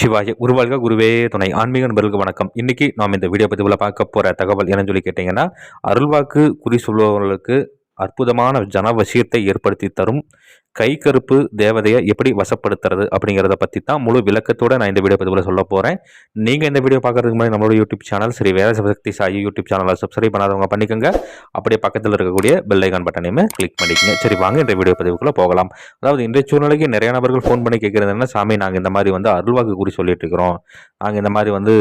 சிவாய குருவாழ்க குருவே துணை ஆன்மீக நண்பர்களுக்கு வணக்கம். இன்னைக்கு நாம் இந்த வீடியோ பதிவில் பார்க்க போகிற தகவல் என்னன்னு சொல்லி கேட்டிங்கன்னா அருள்வாக்கு குறி சொல்பவர்களுக்கு அற்புதமான ஜனவசியத்தை ஏற்படுத்தி தரும் கை கருப்பு தேவதையை எப்படி வசப்படுத்துறது அப்படிங்கிறத பற்றி தான் முழு விளக்கத்தோடு நான் இந்த வீடியோ பதிவில் சொல்ல போகிறேன் நீங்கள் இந்த வீடியோ பார்க்குறதுக்கு முன்னாடி நம்மளோட YouTube channel Shri Veda Shakti Sai YouTube சேனலை சப்ஸ்கிரைப் பண்ணாதவங்க பண்ணிக்கோங்க. அப்படியே பக்கத்தில் இருக்கக்கூடிய பெல் பட்டனையுமே கிளிக் பண்ணிக்கங்க. சரி வாங்க இந்த வீடியோ பதிவுக்குள்ளே போகலாம். அதாவது இன்றைய சூழ்நிலைக்கு நிறைய நபர்கள் ஃபோன் பண்ணி கேட்குறது என்ன? சாமி நாங்கள் இந்த மாதிரி வந்து அருள்வாக்கு குறி சொல்லிட்டு இருக்கிறோம். நாங்கள் இந்த மாதிரி வந்து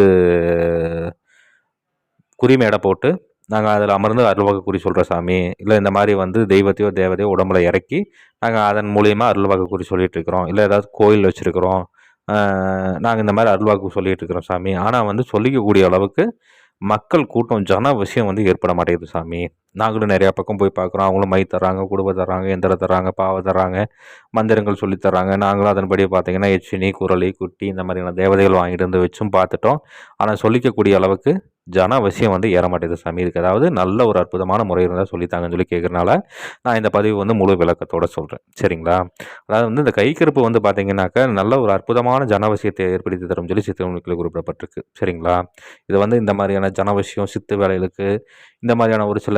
குறி மேடை போட்டு நாங்கள் அதில் அமர்ந்து அருள்வாக்கு குறி சொல்கிற சாமி. இல்லை இந்த மாதிரி வந்து தெய்வத்தையோ தேவதையோ உடம்புல இறக்கி நாங்கள் அதன் மூலியமாக அருள்வாக்கு குறி சொல்லிட்டு இருக்கிறோம். இல்லை ஏதாவது கோயில் வச்சுருக்கிறோம். நாங்கள் இந்த மாதிரி அருள்வாக்கு சொல்லிகிட்டு இருக்கிறோம் சாமி. ஆனால் வந்து சொல்லிக்கக்கூடிய அளவுக்கு மக்கள் கூட்டம் ஜன விஷயம் வந்து ஏற்பட மாட்டேங்குது சாமி. நாங்களும் நிறையா பக்கம் போய் பார்க்குறோம். அவங்களும் மை தர்றாங்க குடும்பம் தர்றாங்க எந்திரம் தர்றாங்க பாவை தர்றாங்க மந்திரங்கள் சொல்லி தர்றாங்க. நாங்களும் அதன்படி பார்த்தீங்கன்னா எச்சினி குரளி குட்டி இந்த மாதிரியான தேவதைகள் வாங்கிட்டு வந்து வச்சும் பார்த்துட்டோம். ஆனால் சொல்லிக்கக்கூடிய அளவுக்கு ஜன அவசியம் வந்து ஏற மாட்டேங்குது சாமி. அதாவது நல்ல ஒரு அற்புதமான முறை இருந்தால் சொல்லித்தாங்கன்னு சொல்லி கேட்குறனால நான் இந்த பதிவு வந்து முழு விளக்கத்தோடு சொல்கிறேன் சரிங்களா? அதாவது வந்து இந்த கைக்கருப்பு வந்து பார்த்தீங்கன்னாக்கா நல்ல ஒரு அற்புதமான ஜனவசியத்தை ஏற்படுத்தி தரும் சொல்லி சித்திரமுனிக்கில் குறிப்பிடப்பட்டிருக்கு. சரிங்களா? இது வந்து இந்த மாதிரியான ஜனவசியம் சித்து வேலைகளுக்கு இந்த மாதிரியான ஒரு சில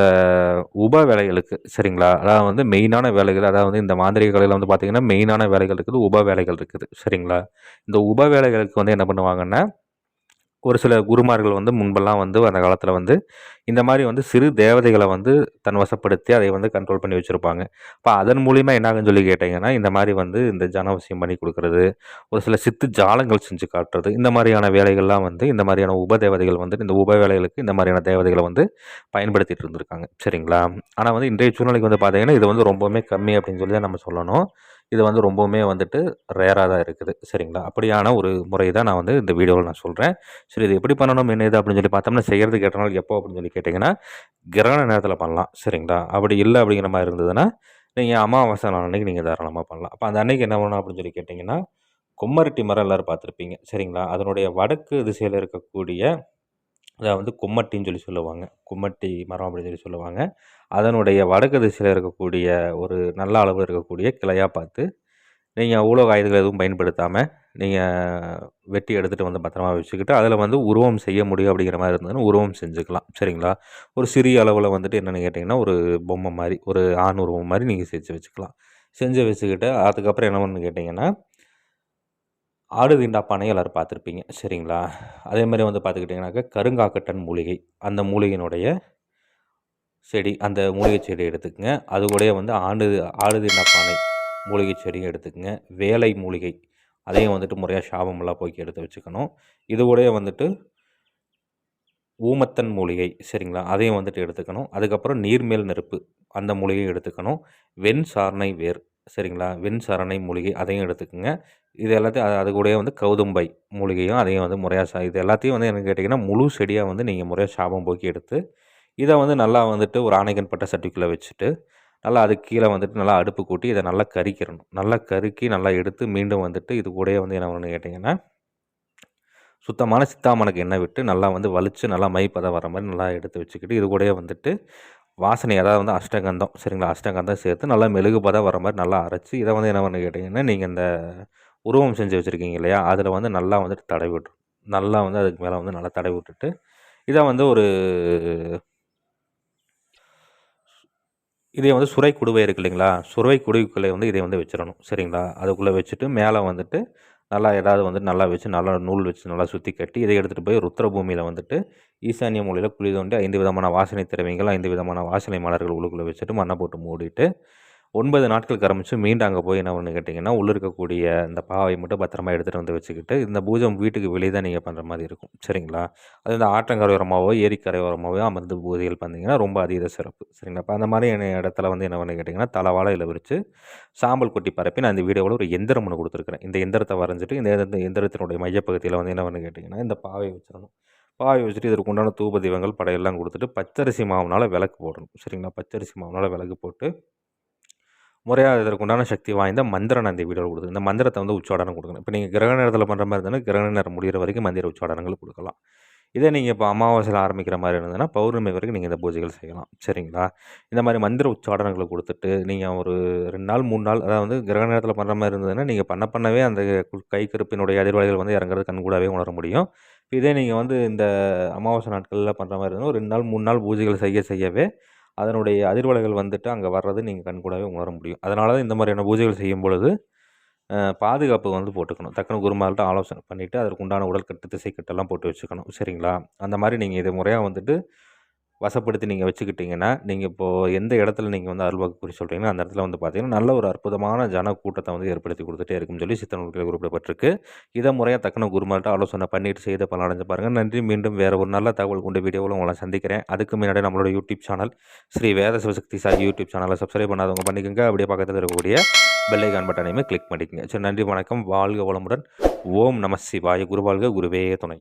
உப வேலைகளுக்கு சரிங்களா? அதாவது வந்து மெயினான வேலைகள் அதாவது வந்து இந்த மாந்திரிக கலையில் வந்து பார்த்திங்கன்னா மெயினான வேலைகள் இருக்குது உப வேலைகள் இருக்குது. சரிங்களா? இந்த உப வேலைகளுக்கு வந்து என்ன பண்ணுவாங்கன்னா ஒரு சில குருமார்கள் வந்து முன்பெல்லாம் வந்து அந்த காலத்தில் வந்து இந்த மாதிரி வந்து சிறு தேவதைகளை வந்து தன் வசப்படுத்தி அதை வந்து கண்ட்ரோல் பண்ணி வச்சுருப்பாங்க. இப்போ அதன் மூலிமா என்னாகுன்னு சொல்லி கேட்டிங்கன்னா இந்த மாதிரி வந்து இந்த ஜனவசியம் பண்ணி கொடுக்குறது ஒரு சில சித்து ஜாலங்கள் செஞ்சு காட்டுறது இந்த மாதிரியான வேலைகள்லாம் வந்து இந்த மாதிரியான உப தேவதைகள் வந்து இந்த உப வேலைகளுக்கு இந்த மாதிரியான தேவதைகளை வந்து பயன்படுத்திகிட்டு இருந்திருக்காங்க. சரிங்களா? ஆனால் வந்து இன்றைய சூழ்நிலைக்கு வந்து பார்த்திங்கன்னா இது வந்து ரொம்பவுமே கம்மி அப்படின்னு சொல்லி தான் நம்ம சொல்லணும். இது வந்து ரொம்பவுமே வந்துட்டு ரேராக தான் இருக்குது. சரிங்களா? அப்படியான ஒரு முறை தான் நான் வந்து இந்த வீடியோவில் நான் சொல்கிறேன் சரி இது எப்படி பண்ணணும்? என்ன இது? அப்படின்னு சொல்லி பார்த்தோம்னா செய்கிறது கேட்டனால எப்போ? அப்படின்னு சொல்லி கேட்டிங்கன்னா கிரகண நேரத்தில் பண்ணலாம். சரிங்களா? அப்படி இல்லை அப்படிங்கிற மாதிரி இருந்ததுன்னா நீங்கள் அமாவாசை நாள் அன்றைக்கி நீங்கள் தாராளமாக பண்ணலாம். அப்போ அந்த அன்னைக்கு என்ன பண்ணணும்? அப்படின்னு சொல்லி கேட்டிங்கன்னா கொம்மரட்டி மரம் எல்லோரும் பார்த்துருப்பீங்க. சரிங்களா? அதனுடைய வடக்கு திசையில் இருக்கக்கூடிய அதை வந்து கும்மட்டின்னு சொல்லி சொல்லுவாங்க. கும்மட்டி மரம் அப்படின்னு சொல்லி சொல்லுவாங்க. அதனுடைய வடக்கு திசையில் இருக்கக்கூடிய ஒரு நல்ல அளவு இருக்கக்கூடிய கிளையாக பார்த்து நீங்கள் உலோக ஆயுதங்கள் எதுவும் பயன்படுத்தாமல் நீங்கள் வெட்டி எடுத்துகிட்டு வந்து பத்திரமா வச்சுக்கிட்டு அதில் வந்து உருவம் செய்ய முடியும் அப்படிங்கிற மாதிரி இருந்ததுன்னா உருவம் செஞ்சுக்கலாம். சரிங்களா? ஒரு சிறிய அளவில் வந்துட்டு என்னென்னு கேட்டிங்கன்னா ஒரு பொம்மை மாதிரி ஒரு ஆண் உருவம் மாதிரி நீங்கள் செஞ்சு வச்சுக்கலாம். செஞ்சு வச்சுக்கிட்டு அதுக்கப்புறம் என்ன பண்ணு கேட்டிங்கன்னா ஆடுதிண்டா பானை எல்லோரும் பார்த்துருப்பீங்க. சரிங்களா? அதே மாதிரி வந்து பார்த்துக்கிட்டிங்கனாக்கா கருங்காக்கட்டன் மூலிகை. அந்த மூலிகையினுடைய செடி அந்த மூலிகை செடி எடுத்துக்கங்க. அது கூட வந்து ஆண்டு ஆடுதிண்டா பானை மூலிகை செடியும் எடுத்துக்கங்க. வேலை மூலிகை. அதையும் வந்துட்டு முறையாக சாபமெல்லாம் போக்கி எடுத்து வச்சுக்கணும். இது கூட வந்துட்டு ஊமத்தன் மூலிகை. சரிங்களா? அதையும் வந்துட்டு எடுத்துக்கணும். அதுக்கப்புறம் நீர்மேல் நெருப்பு. அந்த மூலிகையும் எடுத்துக்கணும். வெண் சாரணை வேர். சரிங்களா? வெண் சரணை மூலிகை அதையும் எடுத்துக்கோங்க. இது எல்லாத்தையும் அது அது கூடயே வந்து கௌதும்பை மூலிகையும் அதையும் வந்து முறையாக சா இது எல்லாத்தையும் வந்து எனக்கு கேட்டிங்கன்னா முழு செடியாக வந்து நீங்கள் முறையாக சாபம் போக்கி எடுத்து இதை வந்து நல்லா வந்துட்டு ஒரு ஆணைக்கன் பட்ட சட்டிக்குள்ளே வச்சுட்டு நல்லா அதுக்கு கீழே வந்துட்டு நல்லா அடுப்பு கூட்டி இதை நல்லா கறிக்கிறணும் நல்லா கருக்கி நல்லா எடுத்து மீண்டும் வந்துட்டு இது கூடயே வந்து என்ன பண்ணணும் கேட்டிங்கன்னா சுத்தமான சித்தாமனுக்கு எண்ணெய் விட்டு நல்லா வந்து வலித்து நல்லா மைப்பதை வர மாதிரி நல்லா எடுத்து வச்சுக்கிட்டு இது கூடயே வந்துட்டு வாசனை அதாவது வந்து அஷ்டகந்தம். சரிங்களா? அஷ்டகந்தம் சேர்த்து நல்லா மெழுகு பதம் வர மாதிரி நல்லா அரைச்சி இதை வந்து என்ன பண்ண கேட்டிங்கன்னா நீங்கள் இந்த உருவம் செஞ்சு வச்சுருக்கீங்க இல்லையா? அதில் வந்து நல்லா வந்துட்டு தடவி விட்டுரும் நல்லா வந்து அதுக்கு மேலே வந்து நல்லா தடவி விட்டுட்டு இதை வந்து ஒரு இதே வந்து சுரை குடுவை இருக்கு இல்லைங்களா? சுரை குடுவைக்குள்ளே வந்து இதை வந்து வச்சிடணும். சரிங்களா? அதுக்குள்ளே வச்சுட்டு மேலே வந்துட்டு நல்லா ஏதாவது வந்து நல்லா வச்சு நல்லா நூல் வச்சு நல்லா சுற்றி கட்டி இதை எடுத்துகிட்டு போய் ருத்ரபூமியில் வந்துட்டு ஈசானிய மூலையில் குழி தோண்டி ஐந்து விதமான வாசனை திறமைகள் ஐந்து விதமான வாசனை மலர்கள் உள்ளுக்குள்ளே வச்சுட்டு மண்ணை போட்டு மூடிட்டு ஒன்பது நாட்கள் ஆரம்பித்து மீண்டும் அங்கே போய் என்ன ஒன்று கேட்டிங்கன்னா உள்ளே இருக்கக்கூடிய இந்த பாவை மட்டும் பத்திரமா எடுத்துகிட்டு வந்து வச்சுக்கிட்டு இந்த பூஜம் வீட்டுக்கு வெளியே தான் நீங்கள் பண்ணுற மாதிரி இருக்கும். சரிங்களா? அது இந்த ஆற்றங்கரை ஏரிக்கரையோரமாகவோ அமர்ந்து பூஜைகள் பண்ணிங்கன்னா ரொம்ப அதீத சிறப்பு. சரிங்களா? இப்போ அந்த மாதிரி இடத்துல வந்து என்ன பண்ணு கேட்டிங்கன்னா தலைவாழையில் விரித்து சாம்பல் கொட்டி பரப்பி நான் இந்த வீடியோவில் ஒரு எந்திரம் ஒன்று கொடுத்துருக்குறேன். இந்த எந்திரத்தை வரைஞ்சிட்டு இந்த எந்திரத்தினுடைய மையப்பகுதியில் வந்து என்ன பண்ணு கேட்டிங்கன்னா இந்த பாவை வச்சிடணும். பாவை வச்சுட்டு இதற்கு உண்டான தூப தீபங்கள் படையெல்லாம் கொடுத்துட்டு பச்சரிசி மாவுனால் விளக்கு போடணும். சரிங்களா? பச்சரிசி மாவுனால் விளக்கு போட்டு முறையாக இதற்குண்டான சக்தி வாய்ந்த மந்திரம் நான் இந்த வீடியோவில் இந்த மந்திரத்தை வந்து உச்சாடனம் கொடுக்கணும். இப்போ நீங்கள் கிரக நேரத்தில் பண்ணுற மாதிரி இருந்தாலும் கிரக நேரம் முடிகிற வரைக்கும் மந்திர உச்சாடனங்கள் கொடுக்கலாம். இதே நீங்கள் இப்போ அமாவாசையில் ஆரம்பிக்கிற மாதிரி இருந்ததுன்னா பௌர்ணமி வரைக்கும் நீங்கள் இந்த பூஜைகள் செய்யலாம். சரிங்களா? இந்த மாதிரி மந்திர உச்சாடனங்களை கொடுத்துட்டு நீங்கள் ஒரு ரெண்டு நாள் மூணு நாள் அதாவது கிரக நேரத்தில் பண்ணுற மாதிரி இருந்ததுன்னா நீங்கள் பண்ண பண்ணவே அந்த கை கருப்பினுடைய அதிர்வலைகள் வந்து இறங்குறது கண்கூடாவே உணர முடியும். இதே நீங்கள் வந்து இந்த அமாவாசை நாட்களில் பண்ணுற மாதிரி இருந்தால் ஒரு ரெண்டு நாள் மூணு நாள் பூஜைகள் செய்ய செய்யவே அதனுடைய அதிர்வலைகள் வந்துட்டு அங்கே வர்றது நீங்கள் கண்கூடாகவே உணர முடியும். அதனால தான் இந்த மாதிரியான பூஜைகள் செய்யும் பொழுது பாதுகாப்பு வந்து போட்டுக்கணும். டக்குனு குருமார்கிட்ட ஆலோசனை பண்ணிவிட்டு அதற்கு உண்டான உடல் கட்டு திசை கட்டெல்லாம் போட்டு வச்சுக்கணும். சரிங்களா? அந்த மாதிரி நீங்கள் இதை முறையாக வந்துட்டு வசப்படுத்தி நீங்கள் வச்சுக்கிட்டிங்கன்னா நீங்கள் இப்போது எந்த இடத்துல நீங்கள் வந்து அருள்வாக்கு குறி சொல்கிறீங்களோ அந்த இடத்துல வந்து பார்த்தீங்கன்னா நல்ல ஒரு அற்புதமான ஜன கூட்டத்தை வந்து ஏற்படுத்தி கொடுத்துட்டே இருக்குன்னு சொல்லி சித்தனூர்கள் குறிப்பிடப்பட்டிருக்கு. இதை முறையாக தக்கன குருமார்கிட்ட ஆலோசனை பண்ணிட்டு செய்த பலன் அடைஞ்சு பாருங்கள் நன்றி. மீண்டும் வேறு ஒரு நல்ல தகவல் கொண்ட வீடியோவில் உங்களை சந்திக்கிறேன். அதுக்கு முன்னாடி நம்மளோட YouTube channel Shri Veda Shivashakti Sai YouTube சேனலை சப்ஸ்கிரைப் பண்ணாதவங்க பண்ணிக்கோங்க. அப்படியே பக்கத்தில் இருக்கக்கூடிய பெல் பட்டனையுமே கிளிக் பண்ணிக்கோங்க. சரி நன்றி வணக்கம். வாழ்க வளமுடன். ஓம் நம சிவாய. குருவாழ்க குருவே துணை.